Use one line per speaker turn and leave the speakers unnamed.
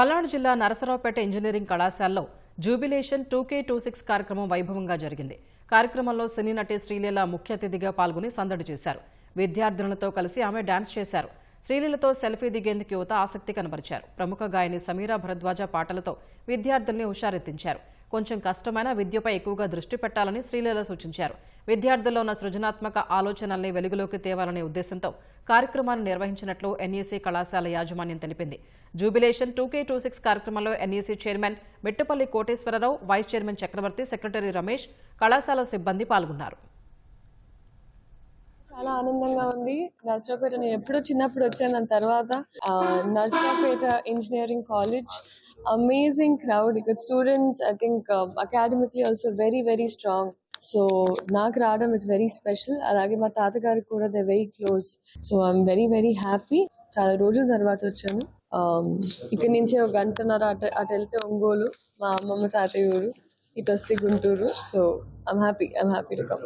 పల్నాడు జిల్లా నరసరావుపేట ఇంజనీరింగ్ కళాశాలలో jubilation two K two six కార్యక్రమం వైభవంగా జరిగింది. కార్యక్రమంలో సినీ నటి శ్రీలీల ముఖ్య అతిథిగా పాల్గొని సందడి చేశారు. విద్యార్థినులతో కలిసి ఆమె డాన్స్ చేశారు. శ్రీలీలతో సెల్ఫీ దిగేందుకు యువత ఆసక్తి కనబరిచారు. ప్రముఖ గాయని సమీరా భరద్వాజ పాటలతో విద్యార్థుల్ని హుషారెత్తించారు. కొంచెం కష్టమైన విద్యపై ఎక్కువగా దృష్టి పెట్టాలని శ్రీలీల సూచించారు. విద్యార్థుల్లో ఉన్న సృజనాత్మక ఆలోచనల్ని వెలుగులోకి తేవాలనే ఉద్దేశంతో కార్యక్రమాన్ని నిర్వహించినట్లు ఎన్ఈసీ కళాశాల యాజమాన్యం తెలిపింది. Jubilation two K two six కార్యక్రమంలో NEC chairman Mittapalli Koteswara Rao vice chairman Chakravarthi secretary Ramesh కళాశాల సిబ్బంది పాల్గొన్నారు.
చాలా ఆనందంగా ఉంది. నర్సరావుపేట నేను ఎప్పుడో చిన్నప్పుడు వచ్చాను. దాని తర్వాత Narasaraopet engineering college amazing crowd ఇక్కడ students I think academically also very very strong so నాకు రావడం ఇట్స్ వెరీ స్పెషల్ అలాగే మా తాతగారికి కూడా they very close so I'm very very happy చాలా రోజుల తర్వాత వచ్చాను. Um, ఇక్కడి నుంచి ఒక గంటన్నర అటు అటు వెళ్తే ఒంగోలు మా అమ్మమ్మ తాతయ్య ఊరు ఇటు వస్తే Guntur. So I'm happy I'm happy to come